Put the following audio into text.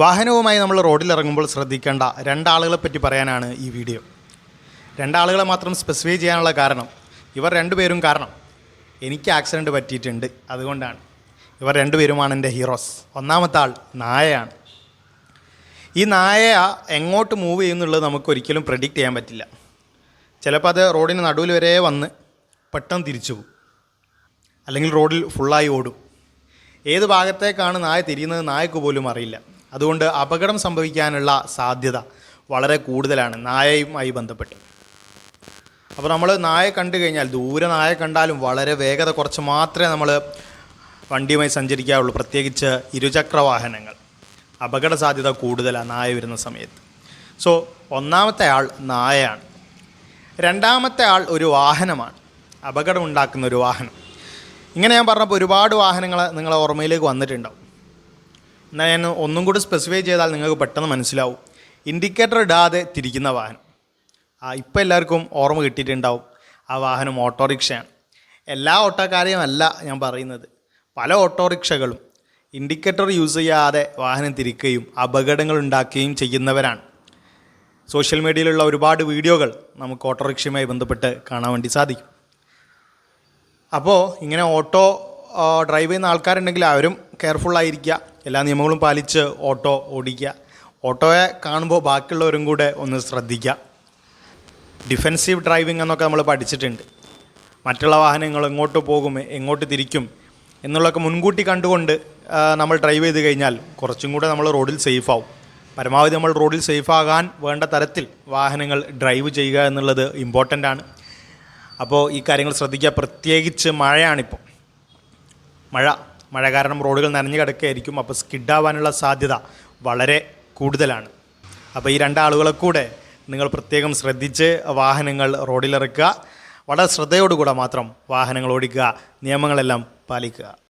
വാഹനവുമായി നമ്മൾ റോഡിൽ ഇറങ്ങുമ്പോൾ ശ്രദ്ധിക്കേണ്ട രണ്ടാളുകളെ പറ്റി പറയാനാണ് ഈ വീഡിയോ. രണ്ടാളുകളെ മാത്രം സ്പെസിഫൈ ചെയ്യാനുള്ള കാരണം ഇവർ രണ്ടുപേരും കാരണം. എനിക്ക് ആക്സിഡന്റ് പറ്റിയിട്ടുണ്ട് അതുകൊണ്ടാണ്. ഇവർ രണ്ടുപേരുമാണ് എന്റെ ഹീറോസ് ഒന്നാമത്തെ ആൾ നായയാണ്. ഈ നായ എങ്ങോട്ട് മൂവ് ചെയ്യുന്നുള്ളത് നമുക്ക് ഒരിക്കലും പ്രഡിക്റ്റ് ചെയ്യാൻ പറ്റില്ല. ചിലപ്പോൾ അത് റോഡിന് നടുവിൽ വരെ വന്ന് പെട്ടെന്ന് തിരിച്ചു പോകും. അല്ലെങ്കിൽ റോഡിൽ ഫുള്ളായി ഓടും. ഏത് ഭാഗത്തേക്കാണ് നായ തിരിയുന്നത് നായക്ക് പോലും അറിയില്ല. അതുകൊണ്ട് അപകടം സംഭവിക്കാനുള്ള സാധ്യത വളരെ കൂടുതലാണ് നായയുമായി ബന്ധപ്പെട്ട്. അപ്പോൾ നമ്മൾ നായ കണ്ടു കഴിഞ്ഞാൽ ദൂരെ നായ കണ്ടാലും വളരെ വേഗത കുറച്ച് മാത്രമേ നമ്മൾ വണ്ടിയുമായി സഞ്ചരിക്കാറുള്ളൂ പ്രത്യേകിച്ച് ഇരുചക്ര വാഹനങ്ങൾ അപകട സാധ്യത കൂടുതലാണ് നായ വരുന്ന സമയത്ത്. സോ ഒന്നാമത്തെ ആൾ നായയാണ്. രണ്ടാമത്തെ ആൾ ഒരു വാഹനമാണ്. അപകടം ഉണ്ടാക്കുന്ന ഒരു വാഹനം. ഇങ്ങനെ ഞാൻ പറഞ്ഞപ്പോൾ ഒരുപാട് വാഹനങ്ങൾ നിങ്ങളെ ഓർമ്മയിലേക്ക് വന്നിട്ടുണ്ടാവും. എന്നാൽ ഞാൻ ഒന്നും കൂടി സ്പെസിഫൈ ചെയ്താൽ നിങ്ങൾക്ക് പെട്ടെന്ന് മനസ്സിലാവും. ഇൻഡിക്കേറ്റർ ഇടാതെ തിരിക്കുന്ന വാഹനം. ആ ഇപ്പോൾ എല്ലാവർക്കും ഓർമ്മ കിട്ടിയിട്ടുണ്ടാവും. ആ വാഹനം ഓട്ടോറിക്ഷയാണ്. എല്ലാ ഓട്ടോക്കാരെയും അല്ല ഞാൻ പറയുന്നത്. പല ഓട്ടോറിക്ഷകളും ഇൻഡിക്കേറ്റർ യൂസ് ചെയ്യാതെ വാഹനം തിരിക്കുകയും അപകടങ്ങൾ ഉണ്ടാക്കുകയും ചെയ്യുന്നവരാണ്. സോഷ്യൽ മീഡിയയിലുള്ള ഒരുപാട് വീഡിയോകൾ നമുക്ക് ഓട്ടോറിക്ഷയുമായി ബന്ധപ്പെട്ട് കാണാൻ വേണ്ടി സാധിക്കും. അപ്പോൾ ഇങ്ങനെ ഓട്ടോ ഡ്രൈവ് ചെയ്യുന്ന ആൾക്കാരുണ്ടെങ്കിൽ അവരും കെയർഫുള്ളായിരിക്കുക എല്ലാ നിയമങ്ങളും പാലിച്ച് ഓട്ടോ ഓടിക്കുക. ഓട്ടോയെ കാണുമ്പോൾ ബാക്കിയുള്ളവരും കൂടെ ഒന്ന് ശ്രദ്ധിക്കുക. ഡിഫെൻസീവ് ഡ്രൈവിംഗ് എന്നൊക്കെ നമ്മൾ പഠിച്ചിട്ടുണ്ട്. മറ്റുള്ള വാഹനങ്ങൾ എങ്ങോട്ട് പോകും എങ്ങോട്ട് തിരിക്കും എന്നുള്ളതൊക്കെ മുൻകൂട്ടി കണ്ടുകൊണ്ട് നമ്മൾ ഡ്രൈവ് ചെയ്ത് കഴിഞ്ഞാൽ കുറച്ചും കൂടെ നമ്മൾ റോഡിൽ സേഫ് ആവും പരമാവധി നമ്മൾ റോഡിൽ സേഫ് വേണ്ട തരത്തിൽ വാഹനങ്ങൾ ഡ്രൈവ് ചെയ്യുക എന്നുള്ളത് ഇമ്പോർട്ടന്റ് ആണ്. അപ്പോൾ ഈ കാര്യങ്ങൾ ശ്രദ്ധിക്കുക. പ്രത്യേകിച്ച് മഴയാണിപ്പോൾ മഴ മഴ കാരണം റോഡുകൾ നനഞ്ഞു കിടക്കുകയായിരിക്കും. അപ്പോൾ സ്കിഡാവാനുള്ള സാധ്യത വളരെ കൂടുതലാണ്. അപ്പോൾ ഈ രണ്ടാളുകളെ കൂടെ നിങ്ങൾ പ്രത്യേകം ശ്രദ്ധിച്ച് വാഹനങ്ങൾ റോഡിലിറക്കുക. വളരെ ശ്രദ്ധയോടുകൂടെ മാത്രം വാഹനങ്ങൾ ഓടിക്കുക. നിയമങ്ങളെല്ലാം പാലിക്കുക.